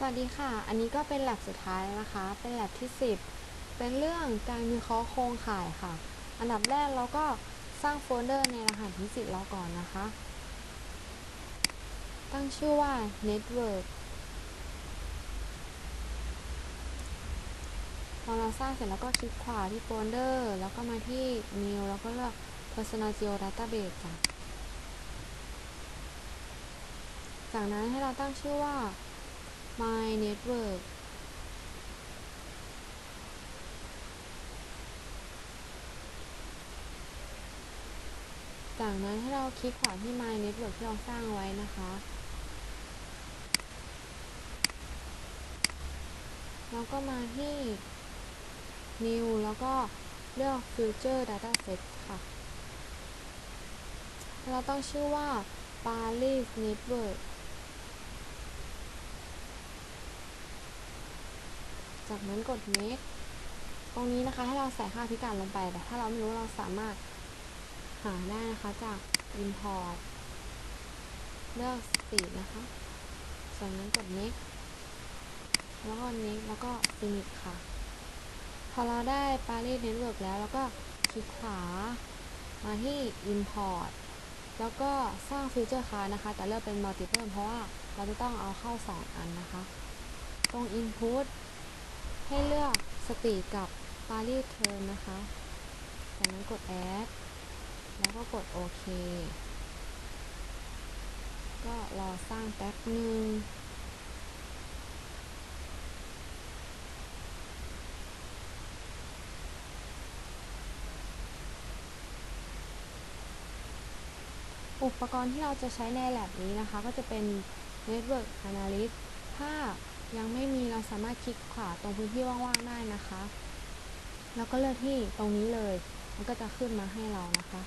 สวัสดีค่ะ อันนี้ก็เป็นแลบสุดท้ายนะคะ เป็นแลบที่ 10 เป็นเรื่องการวิเคราะห์โครงข่ายค่ะ อันดับแรกเราก็สร้างโฟลเดอร์ในรหัสนิสิตเราก่อนนะคะ ตั้งชื่อว่า network พอเราสร้างเสร็จแล้วก็คลิกขวาที่โฟลเดอร์ แล้วก็มาที่ new แล้วก็เลือก personal geo database จ้ะจากนั้นให้เราตั้งชื่อว่า my network จากนั้นให้เราคลิกขวาที่ my network ที่เราสร้างไว้นะคะแล้วก็มาที่ new แล้วก็เลือก future dataset ค่ะ เราต้องชื่อว่า Paris Network จากนั้นกด next ตรงนี้นะคะให้เราใส่ค่าพิกัดลงไป แต่ถ้าเราไม่รู้เราสามารถหาได้นะคะจาก import เลือก speed นะคะจากนั้นกด next แล้วก็ next แล้วก็ finish ค่ะ พอเราได้ Paris Network แล้วเราก็คลิกขวา มาที่ import แล้วก็สร้าง feature card นะคะ แต่เลือกเป็น multiple เพราะว่าเราจะต้องเอาเข้า 2 อันนะคะ ตรง input ให้เลือกสตีกับ Paris Term นะคะจากนั้นกด add แล้วก็กดโอเค ก็รอสร้างแป๊บหนึ่งอุปกรณ์ที่เราจะใช้ใน lab นี้นะคะ ก็จะเป็น Network Analyst ถ้า ยังไม่มีเราสามารถคลิกขวาตรงพื้นที่ว่างๆได้นะคะ แล้วก็เลือกที่ตรงนี้เลย มันก็จะขึ้นมาให้เรานะคะ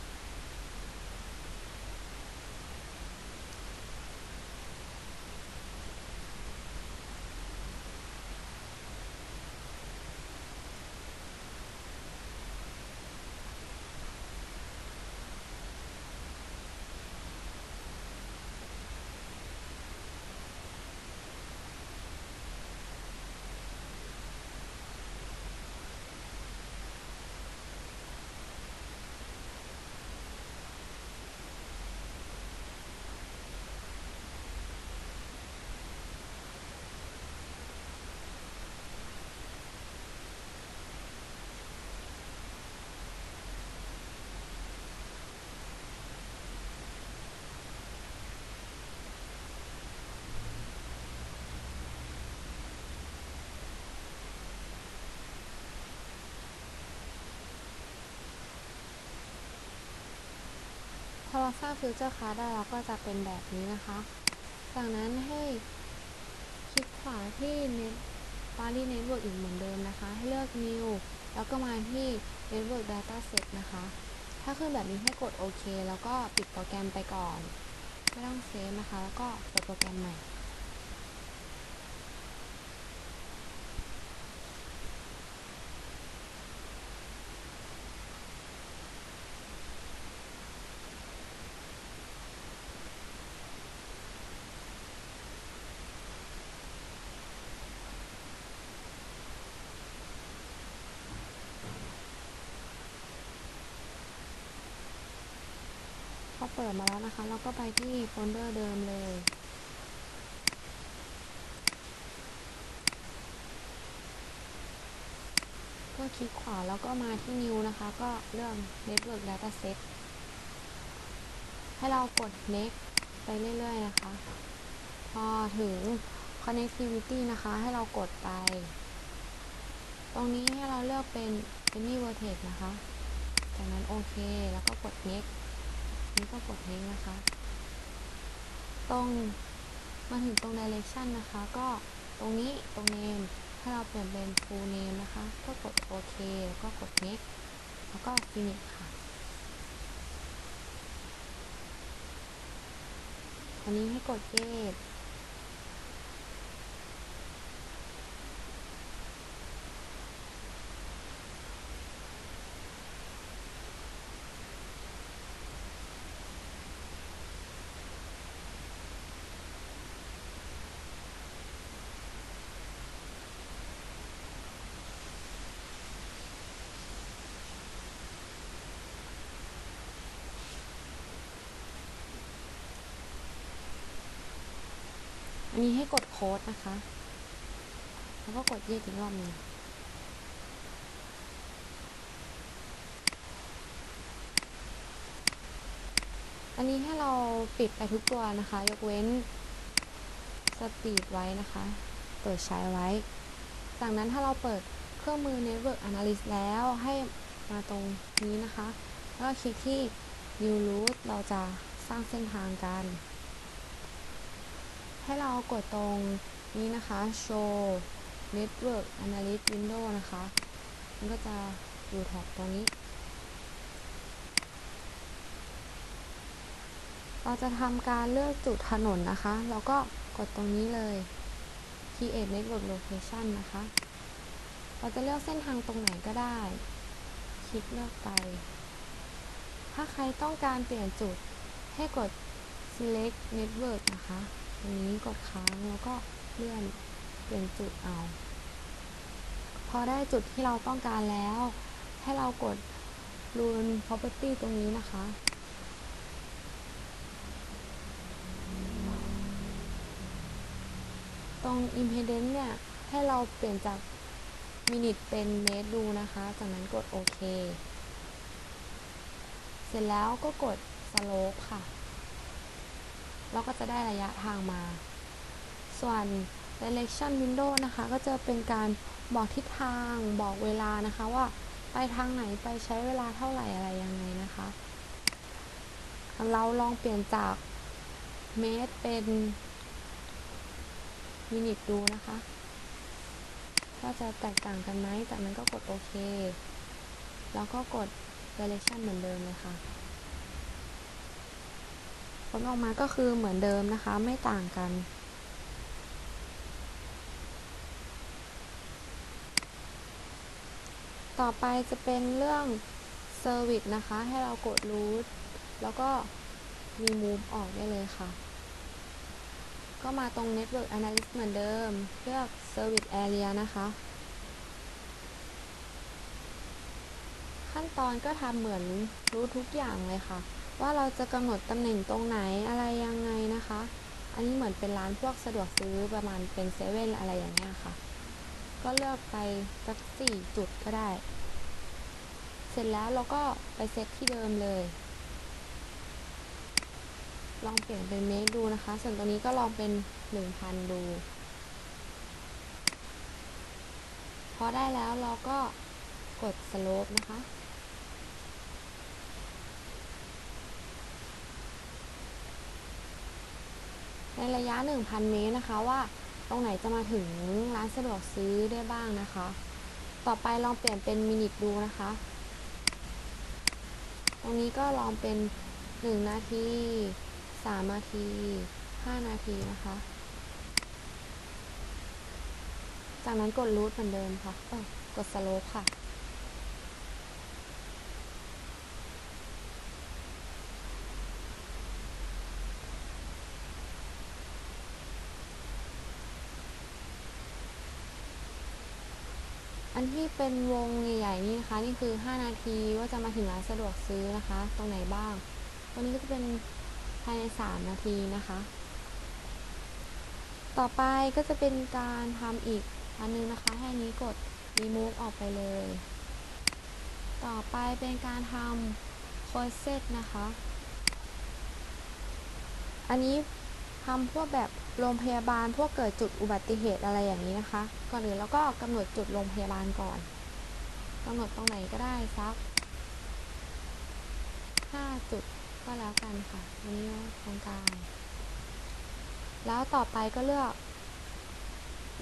สร้างฟิวเจอร์คาร์ได้เราก็จะเป็นแบบนี้นะคะ จากนั้นให้คลิกขวาที่ Net Paris Network อีกเหมือนเดิมนะคะ ให้เลือก New แล้วก็มาที่ Network Dataset นะคะ ถ้าขึ้นแบบนี้ให้กดโอเค แล้วก็ปิดโปรแกรมไปก่อน ไม่ต้องเซฟนะคะ แล้วก็เปิดโปรแกรมใหม่ เปิดมาแล้วนะคะ เราก็ไปที่โฟลเดอร์เดิมเลย ก็คลิกขวาแล้วก็มาที่ New นะคะ ก็เลือก Network Dataset ให้เรากด Next ไปเรื่อยๆนะคะ พอถึง Connectivity นะคะ ให้เรากดไป ตรงนี้ให้เราเลือกเป็น Any Vertex นะคะ จากนั้นโอเค แล้วก็กด Next นี่ก็กด Next นะคะ ตรงมาถึงตรง Direction นะคะ ก็ตรงนี้ตรง Name ถ้าเราเปลี่ยนเป็น Full Name นะคะ ก็กดโอเคแล้วก็กด Next แล้วก็ Finish ค่ะอันนี้ให้กด Yes นนี้ให้กดโค้ดนะคะ แล้วก็กดยืดอีกรอบหนึงอันนี้ให้เราปิดไปทุกตัวนะคะ ยกเว้นสปีดไว้นะคะ เปิดใช้ไว้ จากนั้นถ้าเราเปิดเครื่องมือ Network Analyst แล้วให้มาตรงนี้นะคะ แล้วก็คลิกที่ New Route เราจะสร้างเส้นทางกัน ให้เรากดตรงนี้นะคะ Show Network Analyst Window นะคะ มันก็จะอยู่แถบตรงนี้ เราจะทำการเลือกจุดถนนนะคะแล้วก็กดตรงนี้เลย Create Network Location นะคะ เราจะเลือกเส้นทางตรงไหนก็ได้ คลิกเลือกไป ถ้าใครต้องการเปลี่ยนจุดให้กด select network นะคะ ตรงนี้กดค้างแล้วก็เลื่อนเปลี่ยนจุดเอา พอได้จุดที่เราต้องการแล้ว ให้เรากด run property ตรงนี้นะคะ ตรง impedance เนี่ย ให้เราเปลี่ยนจากมินิทเป็นเมตรดูนะคะ จากนั้นกดโอเค เสร็จแล้วก็กด slope ค่ะ เราก็จะได้ระยะทางมา ส่วน direction window นะคะ ก็จะเป็นการบอกทิศทางบอกเวลานะคะว่าไปทางไหนไปใช้เวลาเท่าไหร่อะไรยังไงนะคะ เราลองเปลี่ยนจากเมตรเป็นมินิทดูนะคะว่าจะแตกต่างกันไหมจากนั้นก็กดโอเค แล้วก็กด direction เหมือนเดิมเลยค่ะ ผลออกมาก็คือเหมือนเดิมนะคะ ไม่ต่างกัน ต่อไปจะเป็นเรื่อง service นะคะ ให้เรากด root แล้วก็ remove ออกได้เลยค่ะ ก็มาตรง network analyst เหมือนเดิม เลือก service area นะคะ ขั้นตอนก็ทำเหมือนรู้ทุกอย่างเลยค่ะ ว่าเราจะกำหนดตำแหน่งตรงไหนอะไรยังไงนะคะ อันนี้เหมือนเป็นร้านพวกสะดวกซื้อประมาณเป็นเซเว่นอะไรอย่างเงี้ยค่ะ ก็เลือกไปสักสี่จุดก็ได้ เสร็จแล้วเราก็ไปเซตที่เดิมเลย ลองเปลี่ยนเป็นเมตรดูนะคะ ส่วนตัวนี้ก็ลองเป็น1,000ดูพอได้แล้วเราก็กด slope นะคะ ในระยะ 1,000 เมตรนะคะว่าตรงไหนจะมาถึงร้านสะดวกซื้อได้บ้างนะคะ ต่อไปลองเปลี่ยนเป็นมินิทดูนะคะ ตรงนี้ก็ลองเป็น 1 นาที 3 นาที 5 นาทีนะคะ จากนั้นกดรูทเหมือนเดิมค่ะเอ้ยกดสโลปค่ะ ที่เป็นวงใหญ่ๆนี่นะคะ นี่คือ 5 นาทีว่าจะมาถึงร้านสะดวกซื้อนะคะ ตรงไหนบ้างตรงนี้ก็จะเป็นภายใน 3 นาทีนะคะ ต่อไปก็จะเป็นการทำอีกอันนึงนะคะ ให้นี้กด remove ออกไปเลย ต่อไปเป็นการทำ process นะคะ อันนี้ทำพวกแบบ โรงพยาบาลพวกเกิดจุดอุบัติเหตุอะไรอย่างนี้นะคะ ก่อนอื่นเราก็กำหนดจุดโรงพยาบาลก่อนกำหนดตรงไหนก็ได้สัก5จุดก็แล้วกันค่ะอันนี้ตรงกลางแล้วต่อไปก็เลือก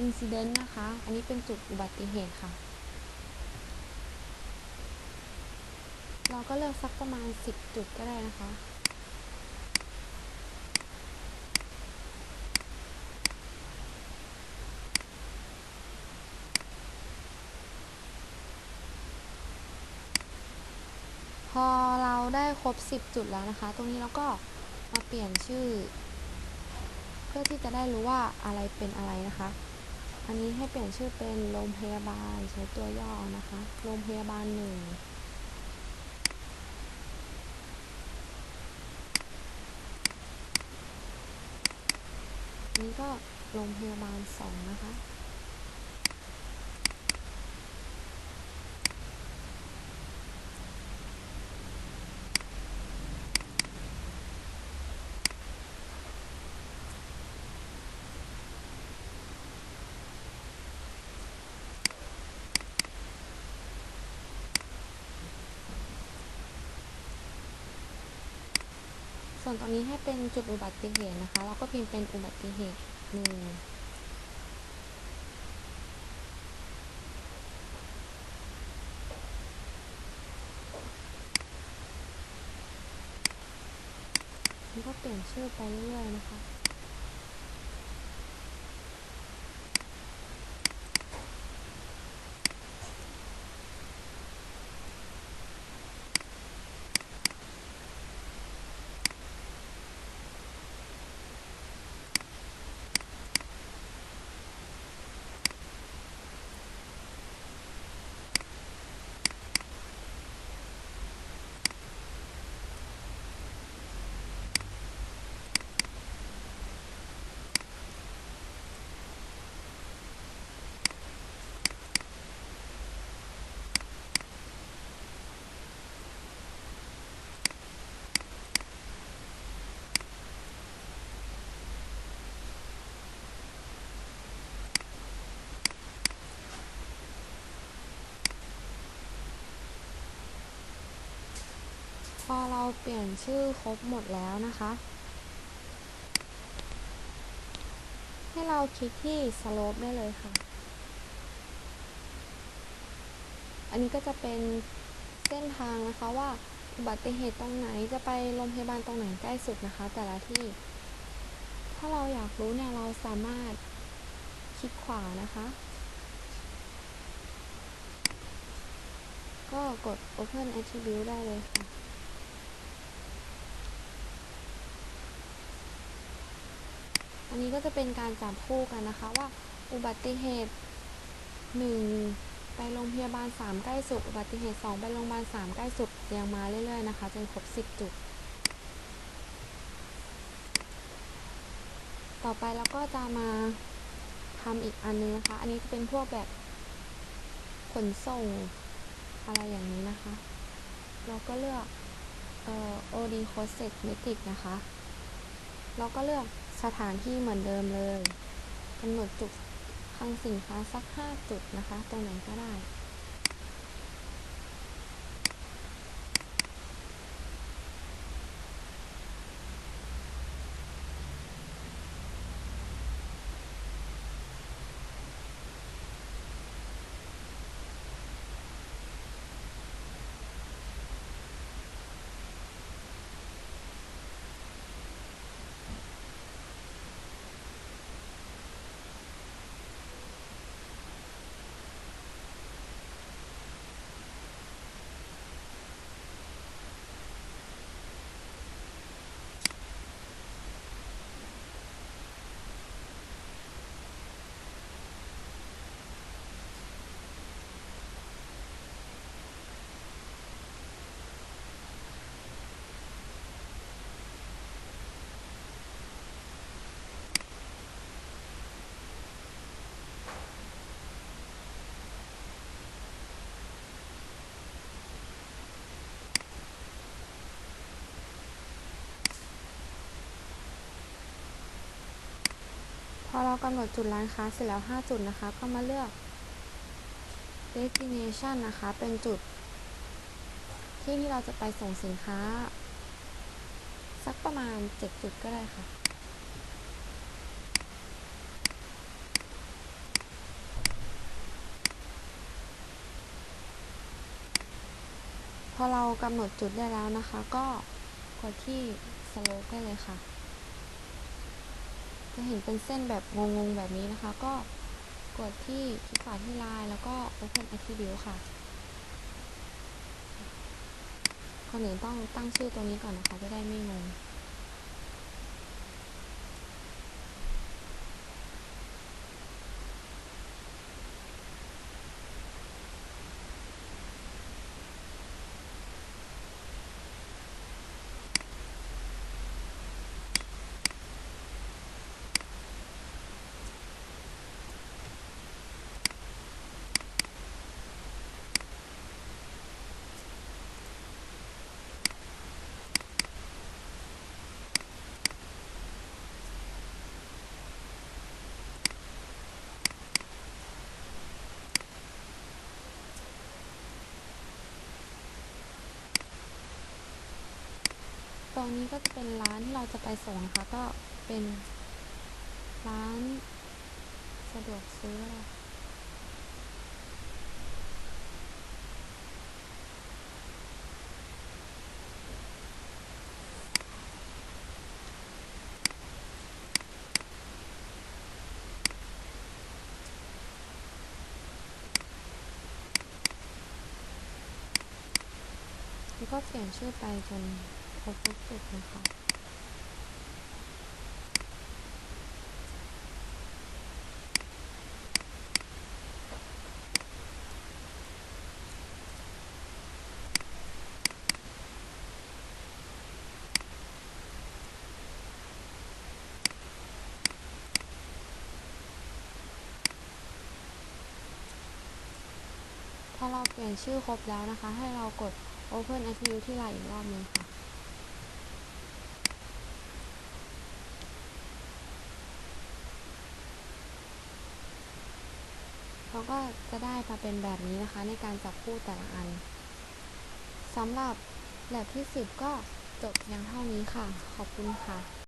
incident นะคะ อันนี้เป็นจุดอุบัติเหตุค่ะ เราก็เลือกสักประมาณ 10 จุดก็ได้นะคะ พอเรา ได้ครบ 10 จุดแล้วนะคะ ตรงนี้เราก็มาเปลี่ยนชื่อ เพื่อที่จะได้รู้ว่าอะไรเป็นอะไรนะคะ อันนี้ให้เปลี่ยนชื่อเป็นโรงพยาบาลใช้ตัวย่อนะคะโรงพยาบาลหนึ่งนนี้ก็โรงพยาบาลสองนะคะ ส่วนตรงนี้ให้เป็นจุดอุบัติเหตุนะคะ เราก็พิมพ์เป็นอุบัติเหตุหนึ่งแล้วก็เปลี่ยนชื่อไปเรื่อยๆนะคะ พอ เราเปลี่ยนชื่อครบหมดแล้วนะคะ ให้เราคลิกที่ slope ได้เลยค่ะ อันนี้ก็จะเป็นเส้นทางนะคะว่าอุบัติเหตุตรงไหนจะไปโรงพยาบาลตรงไหนใกล้สุดนะคะ แต่ละที่ ถ้าเราอยากรู้เนี่ยเราสามารถคลิกขวานะคะ ก็กด open attribute ได้เลยค่ะ อันนี้ก็จะเป็นการจับคู่กันนะคะว่า อุบัติเหตุ 1 ไปโรงพยาบาล 3 ใกล้สุด อุบัติเหตุ 2 ไปโรงพยาบาล 3 ใกล้สุดเรียงมาเรื่อยๆนะคะจนครบ 10 จุด ต่อไปเราก็จะมาทำอีกอันนึงนะคะ อันนี้จะเป็นพวกแบบขนส่งอะไรอย่างนี้นะคะ เราก็เลือกเอ่อ OD Cosmetic นะคะ เราก็เลือก สถานที่เหมือนเดิมเลยกำหนดจุดคลังสินค้าสัก 5 จุดนะคะ ตรงไหนก็ได้ กำหนดจุดร้านค้าเสร็จแล้ว 5 จุดนะคะ ก็มาเลือก destination นะคะ เป็นจุด ที่ที่เราจะไปส่งสินค้า สักประมาณ 7 จุดก็ได้ค่ะ พอเรากำหนดจุดได้แล้วนะคะ ก็กดที่ slope ได้เลยค่ะ จะเห็นเป็นเส้นแบบงงๆแบบนี้นะคะ ก็กดที่คลิกขวาที่ลายแล้วก็ Open Attribute ค่ะคนอื่นต้องตั้งชื่อตรงนี้ก่อนนะคะ จะได้ไม่งง รงนี้ก็จะเป็นร้านที่เราจะไปส่งนะคะก็เป็นร้านสะดวกซื้อแล้วก็เปลี่ยนชื่อไปจน บทุกจุดนะคะพอเราเปลี่ยนชื่อครบแล้วนะคะ ให้เรากด Open Activity Line อีกรอบหนึงค่ะ เรา ก็จะได้มาเป็นแบบนี้นะคะ ในการจับคู่แต่ละอันสำหรับแบบที่ 10 ก็จบเพียงเท่านี้ค่ะ ขอบคุณค่ะ